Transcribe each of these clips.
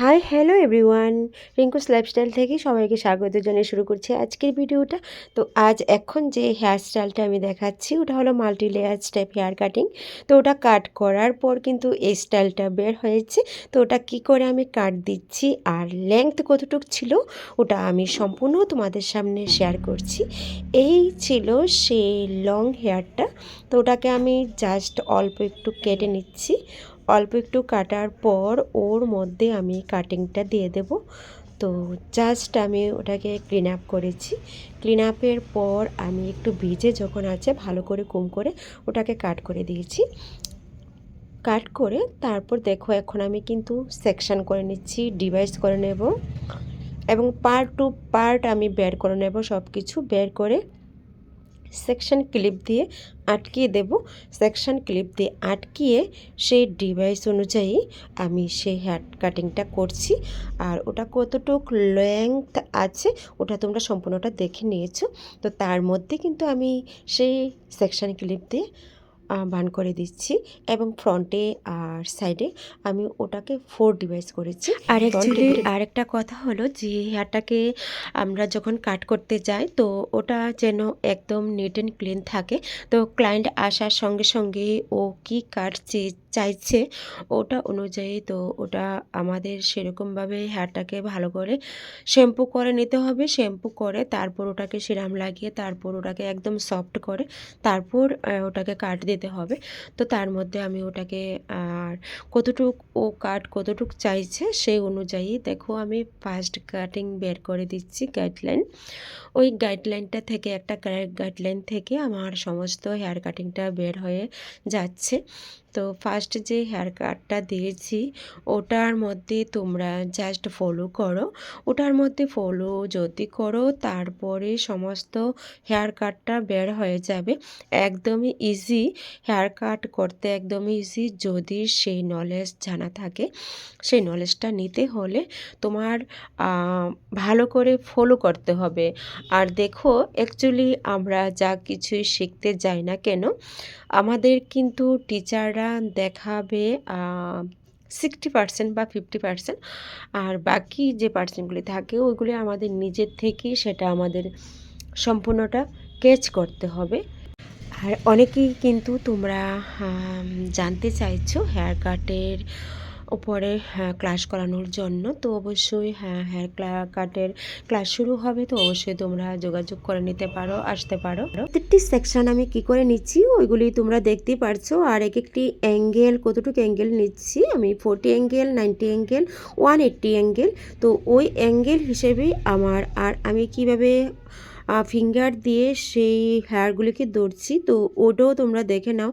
Hi hello everyone Rinku's lifestyle থেকে সবাইকে স্বাগত জানিয়ে শুরু করছি আজকের ভিডিওটা। তো আজ এখন যে হেয়ার স্টাইলটা আমি দেখাচ্ছি, ওটা হলো multi layer step hair cutting তো ওটা কাট করার পর কিন্তু এই স্টাইলটা বের হয়েছে। তো ওটা কি করে আমি কাট দিচ্ছি আর লেংথ কতটুক ছিল, ওটা আমি সম্পূর্ণ তোমাদের সামনে শেয়ার করছি। এই ছিল সেই লং হেয়ারটা তো ওটাকে আমি জাস্ট অল্প একটু কেটে নিচ্ছি। অল্প একটু কাটার পর ওর মধ্যে আমি কাটিংটা দিয়ে দেব। তো জাস্ট আমি ওটাকে ক্লিন আপ করেছি। ক্লিন আপের পর আমি একটু ভিজে যখন আছে ভালো করে কম করে ওটাকে কাট করে দিয়েছি। কাট করে তারপর দেখো এখন আমি কিন্তু সেকশন করে নিচ্ছি ডিভাইস করে নেব। এবং পার্ট টু পার্ট আমি বের করে নেব সব কিছু বের করে সেকশন ক্লিপ দিয়ে আটকিয়ে দেব। সেকশন ক্লিপ দিয়ে আটকিয়ে সেই ডিভাইস অনুযায়ী আমি সেই হেয়ার কাটিংটা করছি। আর ওটা কতটুক লেংথ আছে, ওটা তোমরা সম্পূর্ণটা দেখে নিয়েছো। তো তার মধ্যে কিন্তু আমি সেই সেকশন ক্লিপ দিয়ে বান করে দিচ্ছি এবং ফ্রন্টে আর সাইডে আমি ওটাকে ফোর ডিভাইস করেছি। আর অ্যাকচুয়ালি আরেকটা কথা হলো যে হেয়ারটাকে আমরা যখন কাট করতে যাই তো ওটা যেন একদম নিট অ্যান্ড ক্লিন থাকে। তো ক্লায়েন্ট আসার সঙ্গে সঙ্গে ও কি কাটছে চাইছে ওটা অনুযায়ী তো ওটা আমাদের সেরকমভাবে হেয়ারটাকে ভালো করে শ্যাম্পু করে নিতে হবে। শ্যাম্পু করে তারপর ওটাকে সিরাম লাগিয়ে তারপর ওটাকে একদম সফট করে তারপর ওটাকে কাট দিতে হবে। তো তার মধ্যে আমি ওটাকে, আর কতটুকু ও কাট কতটুক চাইছে সেই অনুযায়ী দেখো আমি ফার্স্ট কাটিং বের করে দিচ্ছি গাইডলাইন ওই গাইডলাইনটা থেকে একটা গাইডলাইন থেকে আমার সমস্ত হেয়ার কাটিংটা বের হয়ে যাচ্ছে। তো ফার্স্ট যে হেয়ার কাটটা দিয়েছি, ওটার মধ্যে তোমরা জাস্ট ফলো করো। ওটার মধ্যে ফলো যদি করো, তারপরে সমস্ত হেয়ার কাটটা বের হয়ে যাবে। একদমই ইজি হেয়ার কাট করতে একদমই ইজি যদি সেই নলেজ জানা থাকে। সেই নলেজটা নিতে হলে তোমার ভালো করে ফলো করতে হবে। আর দেখো অ্যাকচুয়ালি আমরা যা কিছুই শিখতে যাই না কেন, আমাদের কিন্তু টিচাররা দেখাবে সিক্সটি পার্সেন্ট বা ফিফটি পার্সেন্ট আর বাকি যে পার্সেন্টগুলি থাকে, ওইগুলি আমাদের নিজের থেকেই সেটা আমাদের সম্পূর্ণটা কেচ করতে হবে। আর অনেকেই কিন্তু তোমরা জানতে চাইছো হেয়ার কাটের উপরে হ্যাঁ ক্লাস করানোর জন্য। তো অবশ্যই হ্যাঁ হেয়ার কাটের ক্লাস শুরু হবে, তো অবশ্যই তোমরা যোগাযোগ করে নিতে পারো, আসতে পারো। প্রত্যেকটি সেকশন আমি কি করে নিচ্ছি? ওইগুলি তোমরা দেখতেই পারছ। আর এক একটি অ্যাঙ্গেল কতটুকু অ্যাঙ্গেল নিচ্ছি? আমি forty angle ninety angle one eighty angle তো ওই অ্যাঙ্গেল হিসেবেই আমার, আর আমি কীভাবে ফিঙ্গার দিয়ে সেই হেয়ারগুলিকে ধরছি? তো ওটাও তোমরা দেখে নাও।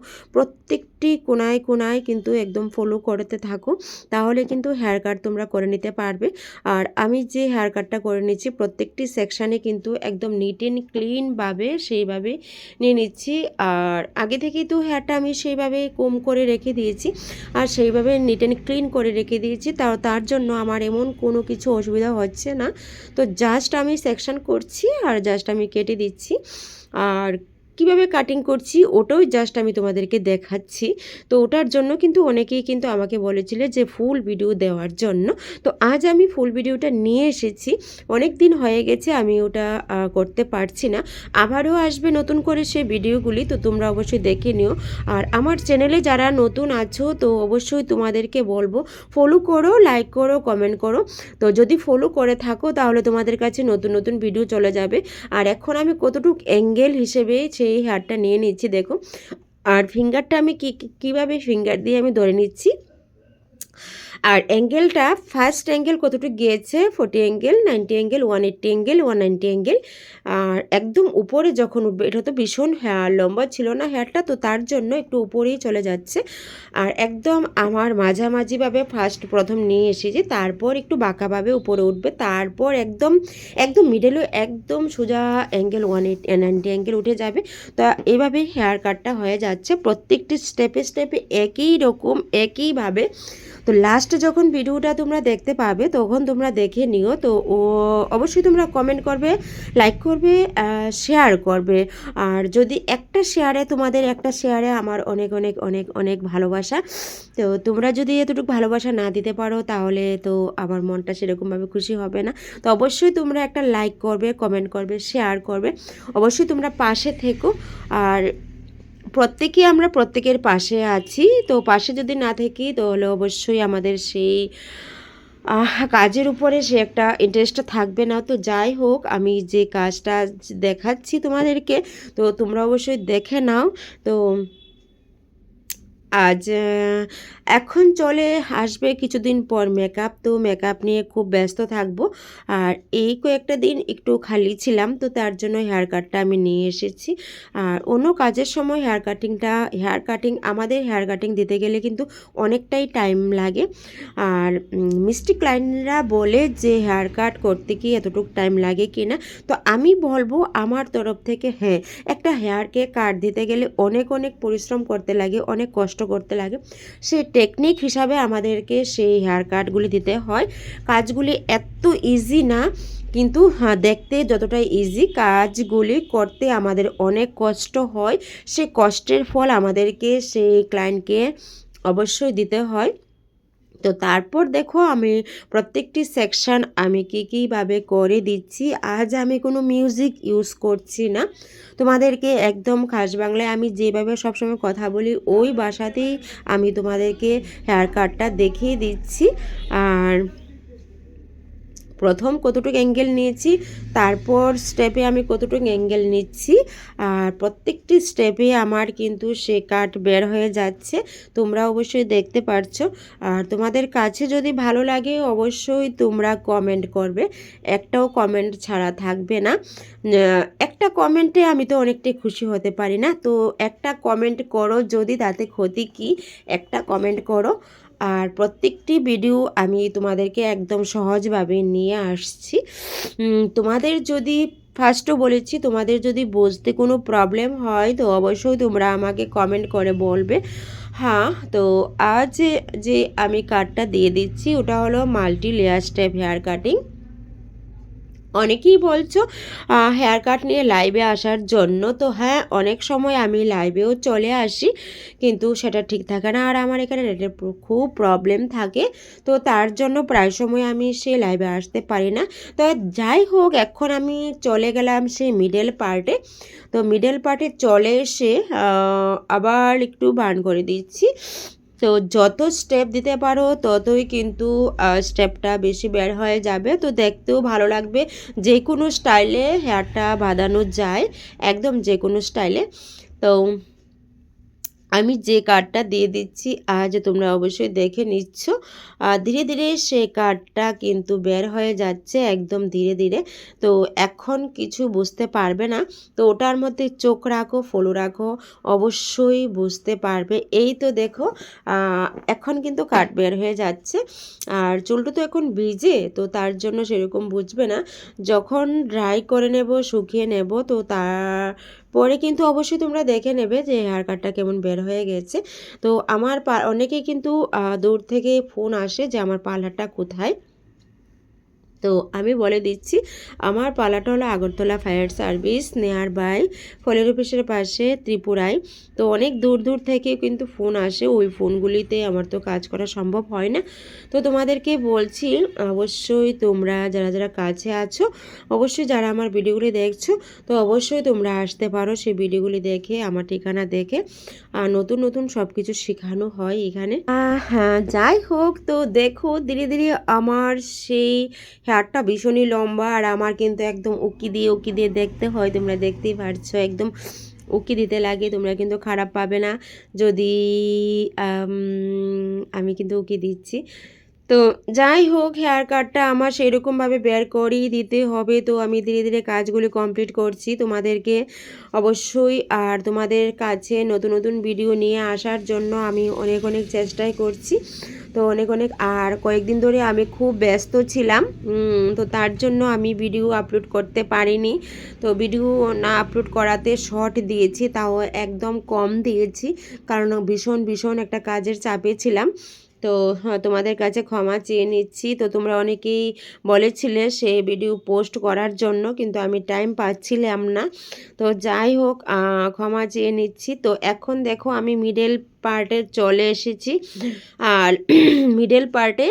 প্রত্যেকটি কোনায় কোনায় কিন্তু একদম ফলো করতে থাকো। তাহলে কিন্তু হেয়ার কাট তোমরা করে নিতে পারবে। আর আমি যে হেয়ার কাটটা করে নিচ্ছি, প্রত্যেকটি সেকশানে কিন্তু একদম নিট অ্যান্ড ক্লিনভাবে সেইভাবে নিয়ে নিচ্ছি। আর আগে থেকেই তো হেয়ারটা আমি সেইভাবে কম করে রেখে দিয়েছি। আর সেইভাবে নিট অ্যান্ড ক্লিন করে রেখে দিয়েছি। তা, তার জন্য আমার এমন কোনো কিছু অসুবিধা হচ্ছে না। তো জাস্ট আমি সেকশান করছি আর জাস্ট আমি কেটে দিচ্ছি। আর কীভাবে কাটিং করছি ওটাও জাস্ট আমি তোমাদেরকে দেখাচ্ছি। তো ওটার জন্য কিন্তু অনেকেই কিন্তু আমাকে বলেছিল যে ফুল ভিডিও দেওয়ার জন্য। তো আজ আমি ফুল ভিডিওটা নিয়ে এসেছি। অনেক দিন হয়ে গেছে আমি ওটা করতে পারছি না। আবারও আসবে নতুন করে সে ভিডিওগুলি তো তোমরা অবশ্যই দেখে নিও। আর আমার চ্যানেলে যারা নতুন আছো, তো অবশ্যই তোমাদেরকে বলব ফলো করো লাইক করো কমেন্ট করো। তো যদি ফলো করে থাকো, তাহলে তোমাদের কাছে নতুন নতুন ভিডিও চলে যাবে। আর এখন আমি কতটুকু অ্যাঙ্গেল হিসেবে সে সেই হারটা নিয়ে নিচ্ছি দেখো আর ফিঙ্গারটা আমি কী কীভাবে ফিঙ্গার দিয়ে আমি ধরে নিচ্ছি? আর অ্যাঙ্গেলটা ফার্স্ট অ্যাঙ্গেল কতটুকু গিয়েছে? Forty angle ninety angle one eighty angle one ninety angle আর একদম উপরে যখন উঠবে, এটা তো ভীষণ হেয়ার লম্বা ছিল না হেয়ারটা তো তার জন্য একটু উপরেই চলে যাচ্ছে। আর একদম আমার মাঝামাঝিভাবে ফার্স্ট প্রথম নিয়ে এসেছি, তারপর একটু বাঁকাভাবে উপরে উঠবে, তারপর একদম একদম মিডেলে একদম সোজা angle one eight ninety angle উঠে যাবে। তো এভাবে হেয়ার কাটটা হয়ে যাচ্ছে, প্রত্যেকটি স্টেপে স্টেপে একই রকম, একইভাবে। তো লাস্টে যখন ভিডিওটা তোমরা দেখতে পাবে, তখন তোমরা দেখে নিও। তো ও, অবশ্যই তোমরা কমেন্ট করবে লাইক করবে শেয়ার করবে। আর যদি একটা শেয়ারে তোমাদের একটা শেয়ারে আমার অনেক অনেক অনেক অনেক ভালোবাসা, তো তোমরা যদি এতটুকু ভালোবাসা না দিতে পারো, তাহলে তো আমার মনটা সেরকমভাবে খুশি হবে না। তো অবশ্যই তোমরা একটা লাইক করবে কমেন্ট করবে শেয়ার করবে। অবশ্যই তোমরা পাশে থেকো। আর প্রত্যেকেই আমরা প্রত্যেকের পাশে আছি। তো পাশে যদি না থাকি, তাহলে অবশ্যই আমাদের সেই কাজের উপরে সে একটা ইন্টারেস্টটা থাকবে না। তো যাই হোক, আমি যে কাজটা দেখাচ্ছি তোমাদেরকে, তো তোমরা অবশ্যই দেখে নাও। তো আজ এখন চলে আসবে কিছুদিন পর মেকআপ তো মেকআপ নিয়ে খুব ব্যস্ত থাকব। আর এই কয়েকটা দিন একটু খালি ছিলাম, তো তার জন্য হেয়ার কাটটা আমি নিয়ে এসেছি। আর অন্য কাজের সময় হেয়ার কাটিংটা হেয়ার কাটিং আমাদের হেয়ার কাটিং দিতে গেলে কিন্তু অনেকটাই টাইম লাগে। আর মিষ্টি ক্লায়েন্টরা বলে যে হেয়ার কাট করতে কি এতটুকু টাইম লাগে কি না? তো আমি বলব আমার তরফ থেকে হ্যাঁ একটা হেয়ারকে কাট দিতে গেলে অনেক অনেক পরিশ্রম করতে লাগে, অনেক কষ্ট করতে লাগে। সে টেকনিক হিসাবে আমাদেরকে সেই হেয়ার কাটগুলি দিতে হয়। কাজগুলি এত ইজি না, কিন্তু হ্যাঁ দেখতে যতটা ইজি কাজগুলি করতে আমাদের অনেক কষ্ট হয়। সে কষ্টের ফল আমাদেরকে, সেই ক্লায়েন্টকে অবশ্যই দিতে হয়। তো তারপর দেখো আমি প্রত্যেকটি সেকশান আমি কী কীভাবে করে দিচ্ছি। আজ আমি কোনো মিউজিক ইউজ করছি না। তোমাদেরকে একদম খাস বাংলায় আমি যেভাবে সবসময় কথা বলি, ওই বাসাতেই আমি তোমাদেরকে হেয়ার কাটটা দেখিয়ে দিচ্ছি। আর প্রথম কতটুকু অ্যাঙ্গেল নিয়েছি, তারপর স্টেপে আমি কতটুকু অ্যাঙ্গেল নিচ্ছি, আর প্রত্যেকটি স্টেপে আমার কিন্তু সে কাট বের হয়ে যাচ্ছে, তোমরা অবশ্যই দেখতে পারছ। আর তোমাদের কাছে যদি ভালো লাগে অবশ্যই তোমরা কমেন্ট করবে, একটাও কমেন্ট ছাড়া থাকবে না। একটা কমেন্টে আমি তো অনেকটাই খুশি হতে পারি না, তো একটা কমেন্ট করো যদি তাতে ক্ষতি কি, একটা কমেন্ট করো। আর প্রত্যেকটি ভিডিও আমি তোমাদেরকে একদম সহজভাবে নিয়ে আসছি। তোমাদের যদি ফার্স্টও বলেছি, তোমাদের যদি বুঝতে কোনো প্রবলেম হয়, তো অবশ্যই তোমরা আমাকে কমেন্ট করে বলবে। হ্যাঁ তো আজ যে আমি কার্ডটা দিয়ে দিচ্ছি, ওটা হলো multi layer step hair cutting অনেকেই বলছো হেয়ার কাট নিয়ে লাইভে আসার জন্য। তো হ্যাঁ অনেক সময় আমি লাইভেও চলে আসি, কিন্তু সেটা ঠিক থাকে না। আর আমার এখানে নেটের খুব প্রবলেম থাকে। তো তার জন্য প্রায় সময় আমি সে লাইভে আসতে পারি না। তো যাই হোক, এখন আমি চলে গেলাম সেই মিডল পার্টে তো মিডল পার্টে চলে এসে আবার একটু বান করে দিচ্ছি। তো যত স্টেপ দিতে পারো, ততই কিন্তু স্টেপটা বেশি বের হয়ে যাবে। তো দেখতেও ভালো লাগবে যে কোনো স্টাইলে হেয়ারটা বাঁধানো যায়, একদম যে কোনো স্টাইলে তো আমি যে কার্ডটা দিয়ে দিচ্ছি, আজ তোমরা অবশ্যই দেখে নিচ্ছ। ধীরে ধীরে সে কার্ডটা কিন্তু বের হয়ে যাচ্ছে একদম ধীরে ধীরে। তো এখন কিছু বুঝতে পারবে না। তো ওটার মধ্যে চোখ রাখো, ফলো রাখো, অবশ্যই বুঝতে পারবে। এই তো দেখো এখন কিন্তু কাঠ বের হয়ে যাচ্ছে। আর চুলটা তো এখন ভিজে, তো তার জন্য সেরকম বুঝবে না। যখন ড্রাই করে নেব, শুকিয়ে নেব, তো তার পরে কিন্তু অবশ্যই তোমরা দেখে নেবে যে হেয়ার কাটটা কেমন বের হয়ে গেছে। তো আমার অনেকেই কিন্তু দূর থেকে ফোন আসে যে আমার পার্লারটা কোথায়। তো আমি বলে দিচ্ছি, আমার পালাটা হলো Agartala fire service nearby ফলের অফিসের পাশে ত্রিপুরায়। তো অনেক দূর দূর থেকে কিন্তু ফোন আসে, ওই ফোনগুলিতে আমার তো কাজ করা সম্ভব হয় না। তো তোমাদেরকে বলছি, অবশ্যই তোমরা যারা যারা কাছে আছো, অবশ্যই যারা আমার ভিডিওগুলি দেখছ, তো অবশ্যই তোমরা আসতে পারো সেই ভিডিওগুলি দেখে, আমার ঠিকানা দেখে। আর নতুন নতুন সব কিছু শেখানো হয় এখানে। হ্যাঁ যাই হোক, তো দেখো, ধীরে ধীরে আমার সেই হেয়ারটা ভীষণই লম্বা আর আমার কিন্তু একদম উকি দিয়ে উকি দিয়ে দেখতে হয়, তোমরা দেখতেই পারছ, একদম উকি দিতে লাগে, তোমরা কিন্তু খারাপ পাবে না। যদি, আমি কিন্তু উকি দিচ্ছি। তো যাই হোক হেয়ার কাটটা আমার সেরকমভাবে বের করেই দিতে হবে। তো আমি ধীরে ধীরে কাজগুলি কমপ্লিট করছি তোমাদেরকে অবশ্যই। আর তোমাদের কাছে নতুন নতুন ভিডিও নিয়ে আসার জন্য আমি অনেক অনেক চেষ্টাই করছি। তো অনেক অনেক, আর কয়েকদিন ধরে আমি খুব ব্যস্ত ছিলাম। তো তার জন্য আমি ভিডিও আপলোড করতে পারিনি। তো ভিডিও না আপলোড করাতে শর্ট দিয়েছি, তাও একদম কম দিয়েছি। কারণ ভীষণ ভীষণ একটা কাজের চাপে ছিলাম। তো হ্যাঁ, তোমাদের কাছে ক্ষমা চেয়ে নিচ্ছি। তো তোমরা অনেকেই বলেছিলে সে ভিডিও পোস্ট করার জন্য কিন্তু আমি টাইম পাচ্ছিলাম না। তো যাই হোক ক্ষমা চেয়ে নিচ্ছি। তো এখন দেখো আমি মিডল পার্টে চলে এসেছি। আর মিডল পার্টে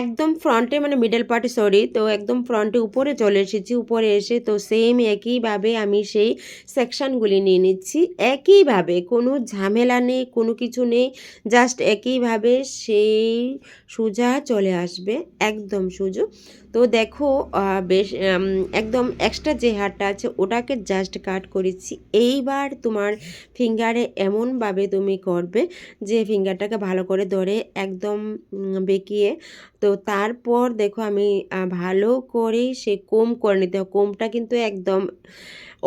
একদম ফ্রন্টে মানে মিডল পার্টে সরি তো একদম ফ্রন্টে উপরে চলে এসেছি, উপরে এসে তো সেম একইভাবে আমি সেই সেকশানগুলি নিয়ে নিচ্ছি। একইভাবে কোনো ঝামেলা নেই, কোনো কিছু নেই জাস্ট একইভাবে সেই সোজা চলে আসবে, একদম সোজো। তো দেখো বেশ একদম এক্সট্রা যে হারটা আছে, ওটাকে জাস্ট কাট করেছি। এইবার তোমার ফিঙ্গারে এমনভাবে তুমি করবে, যে ফিঙ্গারটাকে ভালো করে ধরে একদম বেঁকিয়ে তো তারপর দেখো আমি ভালো করে সে কোম করে নিতে হবে। কোমটা কিন্তু একদম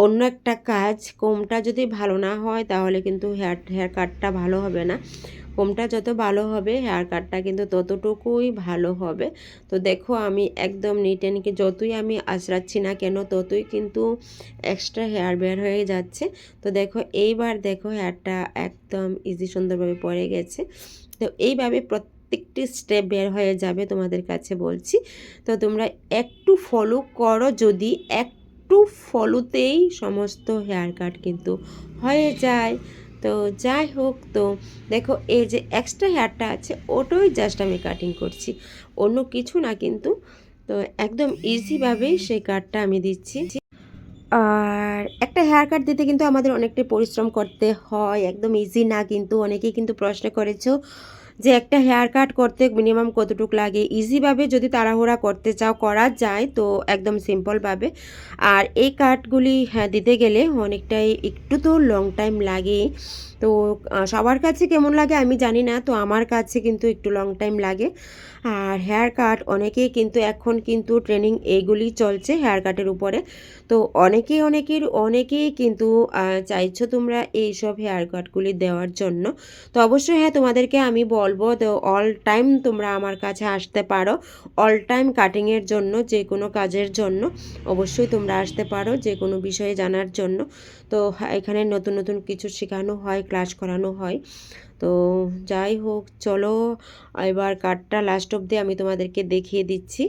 অন্য একটা কাজ। কোমটা যদি ভালো না হয় তাহলে কিন্তু হেয়ার হেয়ার কাটটা ভালো হবে না। কোমটা যত ভালো হবে, হেয়ার কাটটা কিন্তু ততটুকুই ভালো হবে। তো দেখো আমি একদম নিট অ্যান্ডকে যতই আমি আঁচড়াচ্ছি না কেন, ততই কিন্তু এক্সট্রা হেয়ার বের হয়ে যাচ্ছে। তো দেখো এইবার দেখো হেয়ারটা একদম ইজি সুন্দরভাবে পড়ে গেছে। তো এইভাবে প্রত্যেকটি স্টেপ বের হয়ে যাবে তোমাদের কাছে বলছি। তো তোমরা একটু ফলো করো যদি একটু ফলোতেই সমস্ত হেয়ার কাট কিন্তু হয়ে যায়। তো যাই হোক তো, দেখো এই যে এক্সট্রা হেয়ারটা আছে, ওটাই জাস্ট আমি কাটিং করছি। অন্য কিছু না কিন্তু, তো একদম ইজিভাবেই সেই কাটটা আমি দিচ্ছি। আর একটা হেয়ার কাট দিতে কিন্তু আমাদের অনেকটাই পরিশ্রম করতে হয়, একদম ইজি না কিন্তু, অনেকেই কিন্তু প্রশ্ন করেছ যে একটা হেয়ার কাট করতে মিনিমাম কতটুকু লাগে? ইজিভাবে যদি তাড়াহুড়া করতে চাও, করা যায় তো একদম সিম্পলভাবে আর এই কাটগুলি হ্যাঁ দিতে গেলে অনেকটাই, একটু তো লং টাইম লাগে। তো সবার কাছে কেমন লাগে আমি জানি না তো আমার কাছে কিন্তু একটু লং টাইম লাগে। আর হেয়ার কাট অনেকেই কিন্তু এখন কিন্তু ট্রেনিং এইগুলি চলছে হেয়ার কাটের উপরে। তো অনেকেই অনেকের অনেকেই কিন্তু চাইছো তোমরা এই সব হেয়ার কাটগুলি দেওয়ার জন্য। তো অবশ্যই হ্যাঁ তোমাদেরকে আমি বলব তো অল টাইম তোমরা আমার কাছে আসতে পারো। অল টাইম কাটিংয়ের জন্য যে কোনো কাজের জন্য অবশ্যই তোমরা আসতে পারো যে কোনো বিষয়ে জানার জন্য। তো হ্যাঁ, এখানে নতুন নতুন কিছু শেখানো হয় ক্লাস করানো হয় তো যাই হোক চলো এবার কার্ডটা লাস্ট অবধি আমি তোমাদেরকে দেখিয়ে দিচ্ছি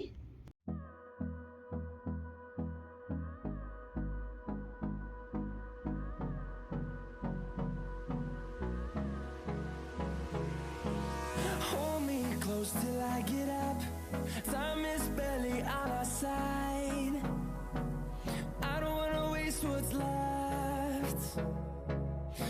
till I get up. Time is barely on our side. I don't wanna waste what's left.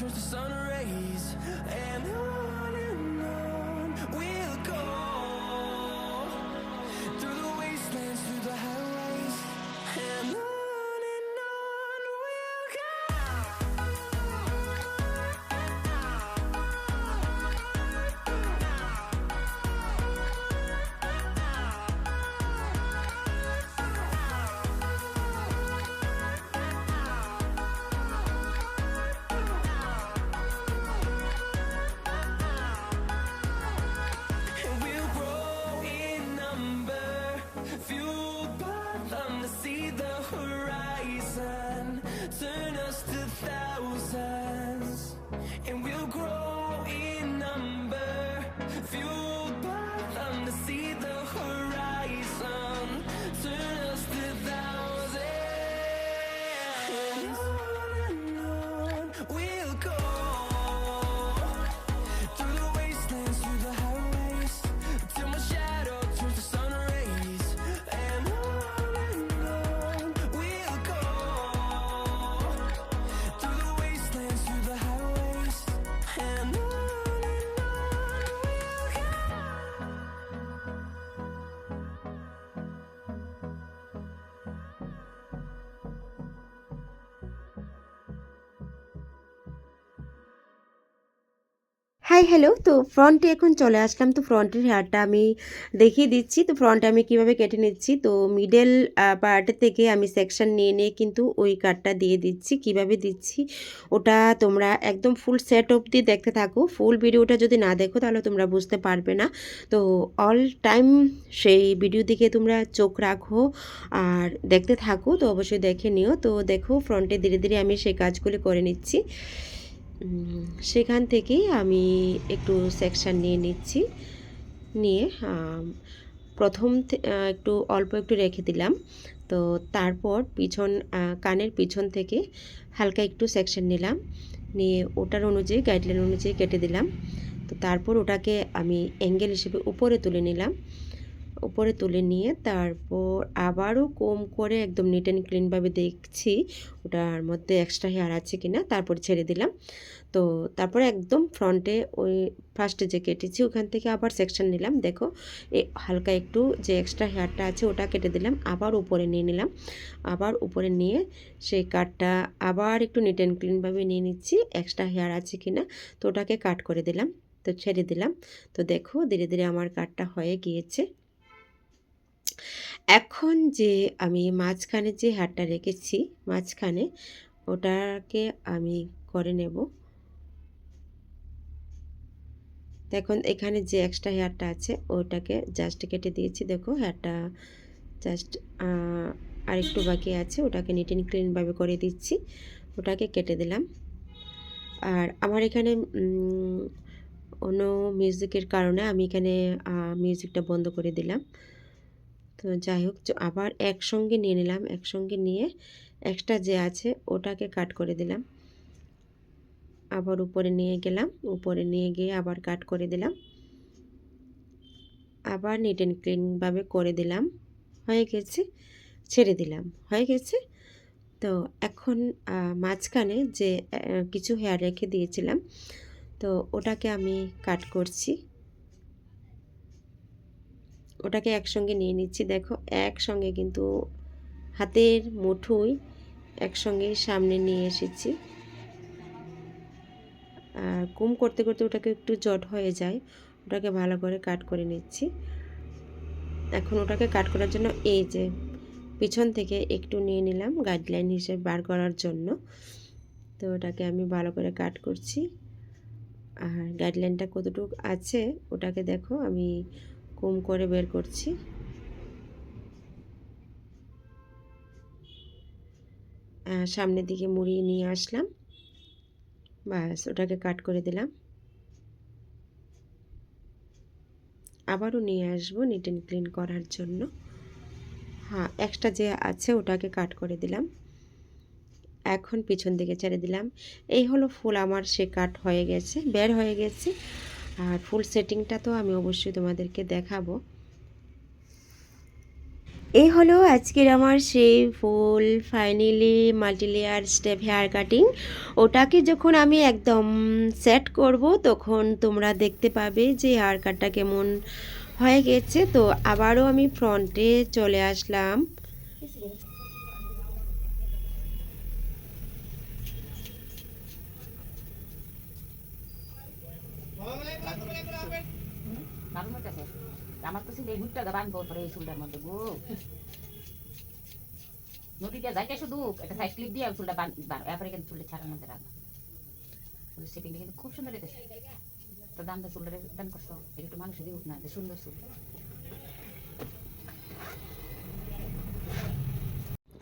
turns to sun rays. And on and on we'll go through the hi hello তো ফ্রন্টে এখন চলে আসলাম। তো ফ্রন্টের হেয়ারটা আমি দেখিয়ে দিচ্ছি। তো ফ্রন্টে আমি কীভাবে কেটে নিচ্ছি? তো মিডল পার্টের থেকে আমি সেকশন নিয়ে নিয়ে কিন্তু ওই কাটটা দিয়ে দিচ্ছি। কীভাবে দিচ্ছি? ওটা তোমরা একদম ফুল সেট অবধি দেখতে থাকো। ফুল ভিডিওটা যদি না দেখো, তাহলে তোমরা বুঝতে পারবে না। তো অল টাইম সেই ভিডিও দিকে তোমরা চোখ রাখো আর দেখতে থাকো। তো অবশ্যই দেখে নিও। তো দেখো ফ্রন্টে ধীরে ধীরে আমি সেই কাজগুলি করে নিচ্ছি। সেখান থেকেই আমি একটু সেকশন নিয়ে নিচ্ছি। নিয়ে প্রথম একটু অল্প একটু রেখে দিলাম। তো তারপর পিছন কানের পিছন থেকে হালকা একটু সেকশন নিলাম। নিয়ে ওটার অনুযায়ী গাইডলাইন অনুযায়ী কেটে দিলাম। তো তারপর ওটাকে আমি অ্যাঙ্গেল হিসেবে উপরে তুলে নিলাম। উপরে তুলে নিয়ে তারপর আবারও কম করে একদম নিট অ্যান্ড ক্লিনভাবে দেখছি ওটার মধ্যে এক্সট্রা হেয়ার আছে কি না তারপর ছেড়ে দিলাম। তো তারপরে একদম ফ্রন্টে ওই ফার্স্টে যে কেটেছি, ওখান থেকে আবার সেকশন নিলাম। দেখো হালকা একটু যে এক্সট্রা হেয়ারটা আছে ওটা কেটে দিলাম, আবার উপরে নিয়ে নিলাম। আবার উপরে নিয়ে সেই কাটটা আবার একটু নিট অ্যান্ড ক্লিনভাবে নিয়ে নিচ্ছি এক্সট্রা হেয়ার আছে কি না তো ওটাকে কাট করে দিলাম, তো ছেড়ে দিলাম। তো দেখো, ধীরে ধীরে আমার কাটটা হয়ে গিয়েছে। এখন যে আমি মাঝখানে যে হারটা রেখেছি, মাঝখানে ওটাকে আমি করে নেব। দেখুন, এখানে যে এক্সট্রা হেয়ারটা আছে, ওটাকে জাস্ট কেটে দিয়েছি। দেখো হেয়ারটা জাস্ট আর একটু বাকি আছে, ওটাকে নিট অ্যান্ড ক্লিনভাবে করে দিচ্ছি। ওটাকে কেটে দিলাম। আর আমার এখানে অন্য মিউজিকের কারণে আমি এখানে মিউজিকটা বন্ধ করে দিলাম। তো যাই হোক আবার একসঙ্গে নিয়ে নিলাম, একসঙ্গে নিয়ে এক্সট্রা যে আছে ওটাকে কাট করে দিলাম। আবার উপরে নিয়ে গেলাম, উপরে নিয়ে গিয়ে আবার কাট করে দিলাম। আবার নিট অ্যান্ড ক্লিনভাবে করে দিলাম। হয়ে গেছে, ছেড়ে দিলাম। হয়ে গেছে? তো এখন মাঝখানে যে কিছু হেয়ার রেখে দিয়েছিলাম, তো ওটাকে আমি কাট করছি। ওটাকে একসঙ্গে নিয়ে নিচ্ছি। দেখো, একসঙ্গে কিন্তু হাতের মুঠোই একসঙ্গে সামনে নিয়ে এসেছি। আর কুম করতে করতে ওটাকে একটু জট হয়ে যায়, ওটাকে ভালো করে কাট করে নিচ্ছি। এখন ওটাকে কাট করার জন্য এই যে পিছন থেকে একটু নিয়ে নিলাম গাইডলাইন হিসেবে বার করার জন্য। তো ওটাকে আমি ভালো করে কাট করছি। আর গাইডলাইনটা কতটুকু আছে, ওটাকে দেখো, আমি কম করে বের করছি। সামনের দিকে মুড়িয়ে নিয়ে আসলাম। ব্যাস, ওটাকে কাট করে দিলাম। আবারও নিয়ে আসব নিট অ্যান্ড ক্লিন করার জন্য। হ্যাঁ এক্সট্রা যে আছে ওটাকে কাট করে দিলাম। এখন পিছন দিকে ছেড়ে দিলাম। এই হলো ফুল, আমার সে কাট হয়ে গেছে, বের হয়ে গেছে। আর ফুল সেটিংটা তো আমি অবশ্যই তোমাদেরকে দেখাবো। এই হলো আজকের আমার সেই full, finally multilayer step hair cutting. ওটাকে যখন আমি একদম সেট করব, তখন তোমরা দেখতে পাবে যে হেয়ার কাটটা কেমন হয়ে গেছে। তো আবারও আমি ফ্রন্টে চলে আসলাম। আমার তো গা ঘুরটা পরে এই চুলটার মধ্যে, গো। নদীতে যাইতে শুধু, একটা সাইড ক্লিপ দিয়ে চুলটা বান এরপরে কিন্তু চুলটা ছাড়ার মধ্যে রাখবা। চুলের কিন্তু খুব সুন্দর হইতেছে। তো দামটা চুলটা দান করছ, এটা একটু মানুষের দিউক না, যে সুন্দর চুল।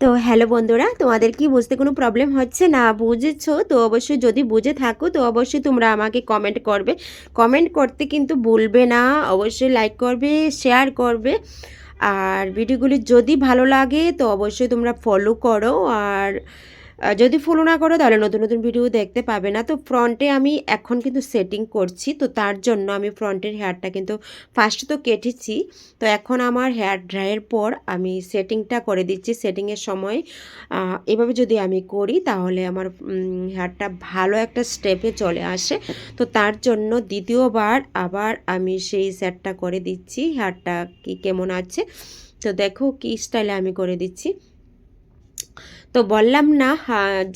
তো হ্যালো বন্ধুরা, তোমাদের কি বুঝতে কোনো প্রবলেম হচ্ছে? না বুঝেছ? তো অবশ্যই যদি বুঝে থাকো, তো অবশ্যই তোমরা আমাকে কমেন্ট করবে। কমেন্ট করতে কিন্তু ভুলবে না, অবশ্যই লাইক করবে শেয়ার করবে। আর ভিডিওগুলি যদি ভালো লাগে, তো অবশ্যই তোমরা ফলো করো। আর যদি ফলো না করো, তাহলে নতুন নতুন ভিডিও দেখতে পাবে না। তো ফ্রন্টে আমি এখন কিন্তু সেটিং করছি, তো তার জন্য আমি ফ্রন্টের হেয়ারটা কিন্তু ফার্স্ট তো কেটেছি। তো এখন আমার হেয়ার ড্রাইয়ের পর আমি সেটিংটা করে দিচ্ছি। সেটিংয়ের সময় এভাবে যদি আমি করি, তাহলে আমার হেয়ারটা ভালো একটা স্টেপে চলে আসে। তো তার জন্য দ্বিতীয়বার আবার আমি সেই সেটটা করে দিচ্ছি। হেয়ারটা কি কেমন আছে? তো দেখো কি স্টাইলে আমি করে দিচ্ছি। তো বললাম না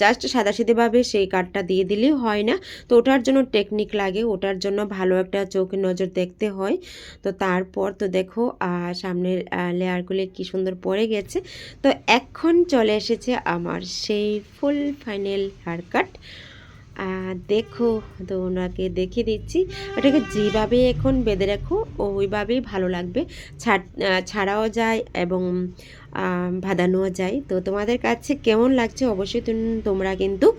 জাস্ট সাদাসিধেভাবে সেই কার্ডটা দিয়ে দিলেই হয় না। তো ওটার জন্য টেকনিক লাগে, ওটার জন্য ভালো একটা চোখের নজর দেখতে হয়। তো তারপর তো দেখো সামনের লেয়ারগুলি কি সুন্দর পড়ে গেছে। তো এখন চলে এসেছে আমার সেই ফুল ফাইনাল হেয়ার কাট দেখো, তো ওনাকে দেখিয়ে দিচ্ছি। ওটাকে যেভাবে এখন বেঁধে রাখো, ওইভাবেই ভালো লাগবে। ছাড় ছাড়াও যায় এবং বাঁধানোও যায়। তো তোমাদের কাছে কেমন লাগছে অবশ্যই তুম- তোমরা কিন্তু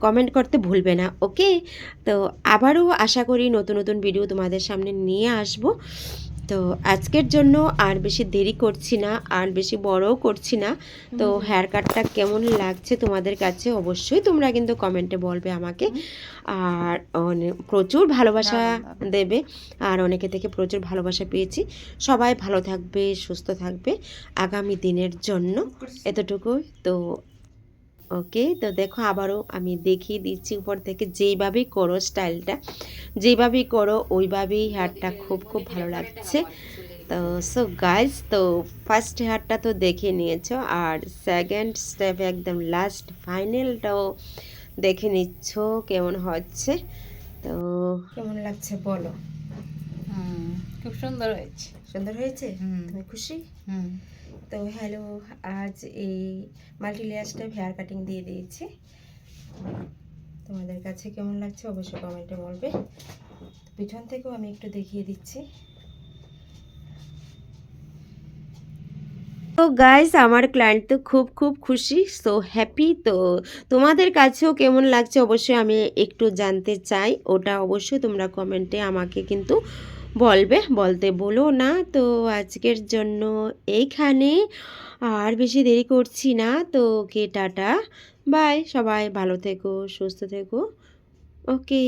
কমেন্ট করতে ভুলবে না ওকে তো আবারও আশা করি নতুন নতুন ভিডিও তোমাদের সামনে নিয়ে আসব। তো আজকের জন্য আর বেশি দেরি করছি না আর বেশি বড়ও করছি না। তো হেয়ার কাটটা কেমন লাগছে তোমাদের কাছে অবশ্যই তোমরা কিন্তু কমেন্টে বলবে আমাকে। আর প্রচুর ভালোবাসা দেবে আর অনেকে থেকে প্রচুর ভালোবাসা পেয়েছি। সবাই ভালো থাকবে সুস্থ থাকবে আগামী দিনের জন্য। এতটুকুই। তো ওকে? তো দেখো আবারও আমি দেখিয়ে দিচ্ছি উপর থেকে যেইভাবেই করো স্টাইলটা যেইভাবেই করো ওইভাবেই হেয়ারটা খুব খুব ভালো লাগছে। তো সো গাইজ তো ফার্স্ট হেয়ারটা তো দেখে নিয়েছো আর সেকেন্ড স্টেপ একদম লাস্ট ফাইনালটাও দেখে নিচ্ছ কেমন হচ্ছে। তো কেমন লাগছে বলো। হুম খুব সুন্দর হয়েছে। সুন্দর হয়েছে? হুম। তুমি খুশি? হুম। তো হ্যালো, আজ এই মাল্টি লেয়ার হেয়ার কাটিং দিয়ে দিয়েছি। তোমাদের কাছে কেমন লাগছে অবশ্যই কমেন্টে বলবে। পিছন থেকেও আমি একটু দেখিয়ে দিচ্ছি। তো গাইস আমার ক্লায়েন্ট তো খুব খুব খুশি সো হ্যাপি তো। তোমাদের কাছেও কেমন লাগছে অবশ্যই আমি একটু জানতে চাই। ওটা অবশ্যই তোমরা কমেন্টে আমাকে কিন্তু বলবে, বলতে বলো না। তো আজকের জন্য এইখানে। আর বেশি দেরি করছি না। তো ওকে টাটা। বাই। সবাই ভালো থেকো, সুস্থ থেকো। ওকে।